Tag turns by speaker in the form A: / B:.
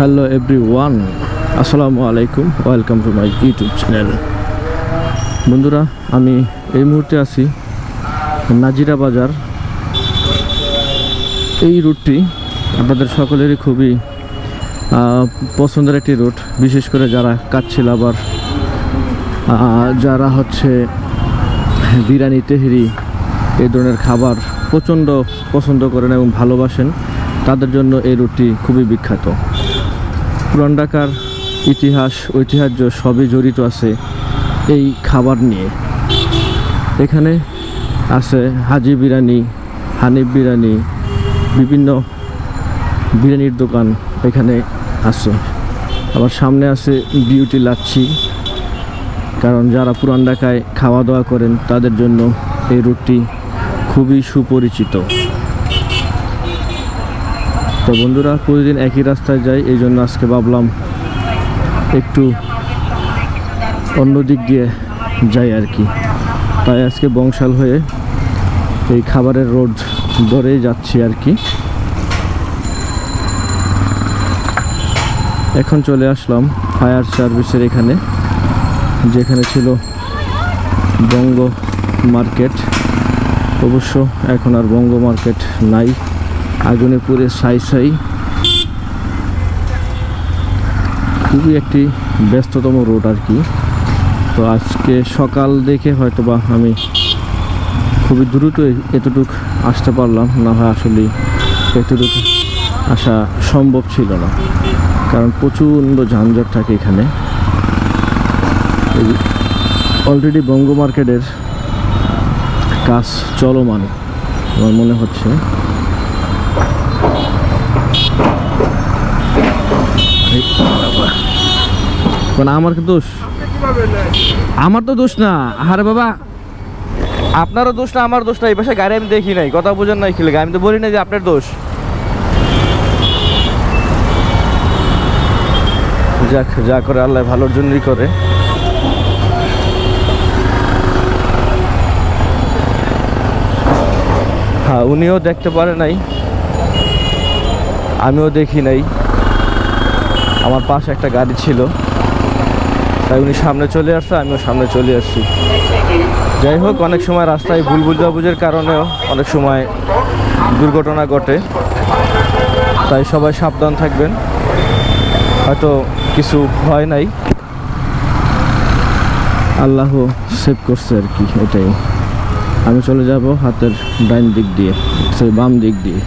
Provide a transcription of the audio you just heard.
A: Hello every one আসসালামু আলাইকুম welcome to my YouTube channel বন্ধুরা, আমি এই মুহূর্তে আছি নাজিরা বাজার। এই রুটটি আপনাদের সকলেরই খুবই পছন্দের একটি রুট। বিশেষ করে যারা কাচ্ছিল আবার যারা হচ্ছে বিরিয়ানি, তেহরি এই ধরনের খাবার প্রচণ্ড পছন্দ করেন এবং ভালোবাসেন, তাদের জন্য এই রুটটি খুবই বিখ্যাত। পুরান ঢাকার ইতিহাস, ঐতিহ্য সবই জড়িত আছে এই খাবার নিয়ে। এখানে আছে হাজি বিরিয়ানি, হানিফ বিরিয়ানি, বিভিন্ন বিরিয়ানির দোকান এখানে আছে। আবার সামনে আছে বিউটি লাচ্ছি, কারণ যারা পুরান ঢাকায় খাওয়া দাওয়া করেন তাদের জন্য এই রুটটি খুবই সুপরিচিত। তো বন্ধুরা প্রতিদিন একই রাস্তায় যাই, এই জন্য আজকে ভাবলাম একটু অন্য দিক দিয়ে যাই আর কি। তাই আজকে বংশাল হয়ে এই খাবারের রোড ধরেই যাচ্ছি আর কি। এখন চলে আসলাম ফায়ার সার্ভিসের এখানে, যেখানে ছিল বঙ্গ মার্কেট। অবশ্য এখন আর বঙ্গ মার্কেট নাই। আগুনে পুড়ে সাই সাই। খুবই একটি ব্যস্ততম রোড আর কি। তো আজকে সকাল দেখে হয়তো বা আমি খুবই দ্রুত এতটুক আসতে পারলাম, না হয় আসলে এতটুক আসা সম্ভব ছিল না। কারণ প্রচণ্ড যানজট থাকে এখানে। অলরেডি বঙ্গ মার্কেটের কাজ চলমান, আমার মনে হচ্ছে। আমার কি দোষ? আমার তো দোষ না। আরে বাবা, আপনারও দোষ না আমার দোষ না। এই পাশে গাড়ি আমি দেখি নাই, কথা বোঝেন নাই খেলে আমি তো বলি না যে আপনার দোষ। যাক, যা করে আল্লাহ ভালোর জন্যই করে। হ্যাঁ উনিও দেখতে পারে নাই। আমিও দেখি নাই। আমার পাশে একটা গাড়ি ছিল। তাই উনি সামনে চলে আসছে, আমিও সামনে চলে আসছি। যাই হোক, অনেক সময় রাস্তায় ভুল বুঝাবুঝের কারণেও অনেক সময় দুর্ঘটনা ঘটে। তাই সবাই সাবধান থাকবেন। হয়তো কিছু হয় নাই। আল্লাহ সেভ করছে আর কি, এটাই। আমি চলে যাব হাতের ডাইন দিক দিয়ে বাম দিক দিয়ে।